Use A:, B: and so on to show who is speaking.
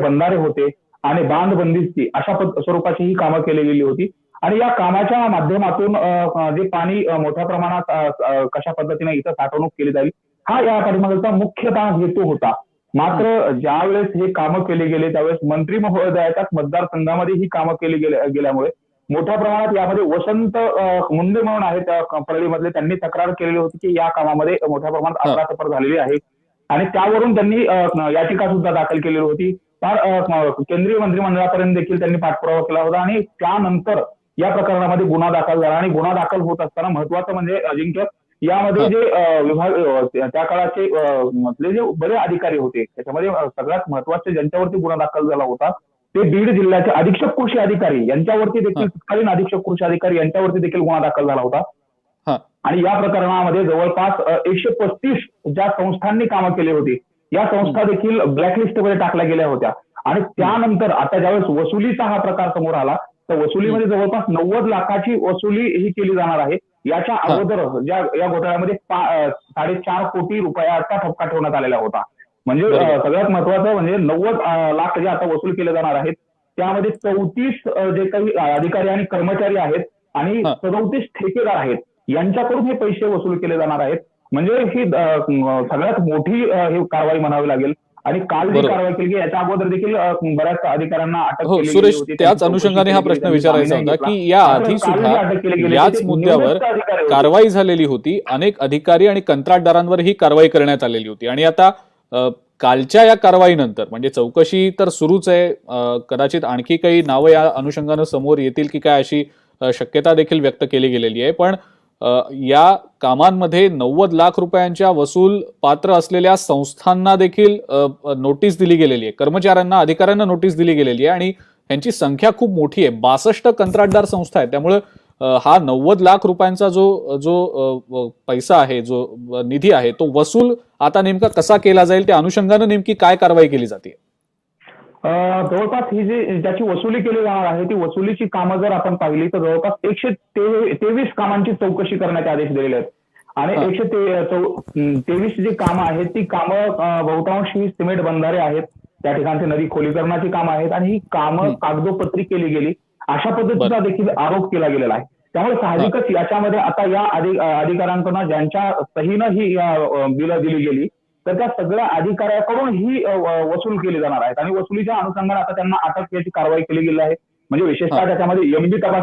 A: बंधारे होते आणि बांध बंदिस्ती अशा स्वरूपाची ही कामं केली गेली होती. आणि या कामाच्या माध्यमातून जे पाणी मोठ्या प्रमाणात कशा पद्धतीने इथं साठवणूक केली जाईल हा या पाठीमागचा मुख्यतः हेतू होता. मात्र ज्यावेळेस हे कामं केले गेले त्यावेळेस मंत्री महोदयाच्याच मतदारसंघामध्ये ही कामं केली गेले गेल्यामुळे मोठ्या प्रमाणात यामध्ये वसंत मुंडे म्हणून आहेत परळीमधले त्यांनी तक्रार केलेली होती की या कामामध्ये मोठ्या प्रमाणात अफरातफर झालेली आहे. आणि त्यावरून त्यांनी याचिका सुद्धा दाखल केलेली होती. फार केंद्रीय मंत्रिमंडळापर्यंत देखील त्यांनी पाठपुरावा केला होता आणि त्यानंतर या प्रकरणामध्ये गुन्हा दाखल झाला आणि गुन्हा दाखल होत असताना महत्वाचं म्हणजे अजिंक्य यामध्ये. जे विभाग त्या काळाचे मधले जे बरे अधिकारी होते त्याच्यामध्ये सगळ्यात महत्त्वाचे ज्यांच्यावरती गुन्हा दाखल झाला होता ते बीड जिल्ह्याचे अधीक्षक कृषी अधिकारी यांच्यावरती. देखील तत्कालीन अधीक्षक कृषी अधिकारी यांच्यावरती देखील गुन्हा दाखल झाला होता
B: हा
A: आणि या प्रकरणामध्ये जवळपास एकशे पस्तीस ज्या संस्थांनी कामं केली होती या संस्था देखील ब्लॅकलिस्टमध्ये टाकल्या गेल्या होत्या. आणि त्यानंतर आता ज्यावेळेस वसुलीचा हा प्रकार समोर आला तर वसुलीमध्ये जवळपास नव्वद लाखाची वसुली ही केली जाणार आहे. याच्या. अगोदर ज्या या घोटाळ्यामध्ये साडेचार कोटी रुपयाचा ठपका ठेवण्यात आलेला होता. म्हणजे. सगळ्यात महत्वाचं म्हणजे नव्वद लाख जे आता वसूल केले जाणार आहेत त्यामध्ये चौतीस जे काही अधिकारी आणि कर्मचारी आहेत आणि. सदोतीस ठेकेदार आहेत यांच्याकडून हे पैसे वसूल केले जाणार आहेत. म्हणजे ही सगळ्यात मोठी ही कारवाई म्हणावी लागेल आणि काल जी. कारवाई केली याच्या अगोदर देखील बऱ्याच अधिकाऱ्यांना अटक
B: हो सुरेश. त्याच अनुषंगाने हा प्रश्न विचारायचा होता की. या आधी सुद्धा याच मुद्द्यावर. कारवाई झालेली होती अनेक अधिकारी आणि कंत्राटदारांवर ही कारवाई करण्यात आलेली होती आणि आता कालच्या या कारवाईनंतर म्हणजे चौकशी तर सुरूच आहे कदाचित आणखी काही नावं या अनुषंगानं समोर येतील की काय अशी शक्यता देखील व्यक्त केली गेलेली आहे पण या कामांमध्ये नव्वद लाख रुपयांच्या वसूल पात्र असलेल्या संस्थांना देखील नोटीस दिली गेलेली आहे. कर्मचाऱ्यांना अधिकाऱ्यांना नोटीस दिली गेलेली आहे आणि यांची संख्या खूप मोठी आहे. बासष्ट कंत्राटदार संस्था आहे त्यामुळे हा नव्वद लाख रुपयांचा जो जो पैसा आहे जो निधी आहे तो वसूल आता नेमका कसा केला जाईल त्या अनुषंगानं नेमकी काय कारवाई केली जाते?
A: जवळपास ही जी ज्याची वसुली केली जाणार आहे ती वसुलीची कामं जर आपण पाहिली तर जवळपास एकशे तेवीस कामांची चौकशी करण्याचे आदेश दिलेले आहेत आणि. एकशे तेवीस जी कामं आहेत ती कामं बहुतांश ही सिमेंट बंधारे आहेत त्या ठिकाणची नदी खोलीकरणाची कामं आहेत आणि ही कामं. कागदोपत्री केली गेली अशा पद्धतीचा. देखील आरोप केला गेलेला आहे त्यामुळे साहजिकच याच्यामध्ये आता या अधिकाऱ्यांकडून ज्यांच्या सहीनं ही बिलं दिली गेली तर त्या सगळ्या अधिकाऱ्याकडून ही वसूल केली जाणार आहेत आणि वसुलीच्या अनुषंगाने आता त्यांना अटक याची कारवाई केली गेली आहे म्हणजे विशेषतः. त्याच्यामध्ये एमबी तपास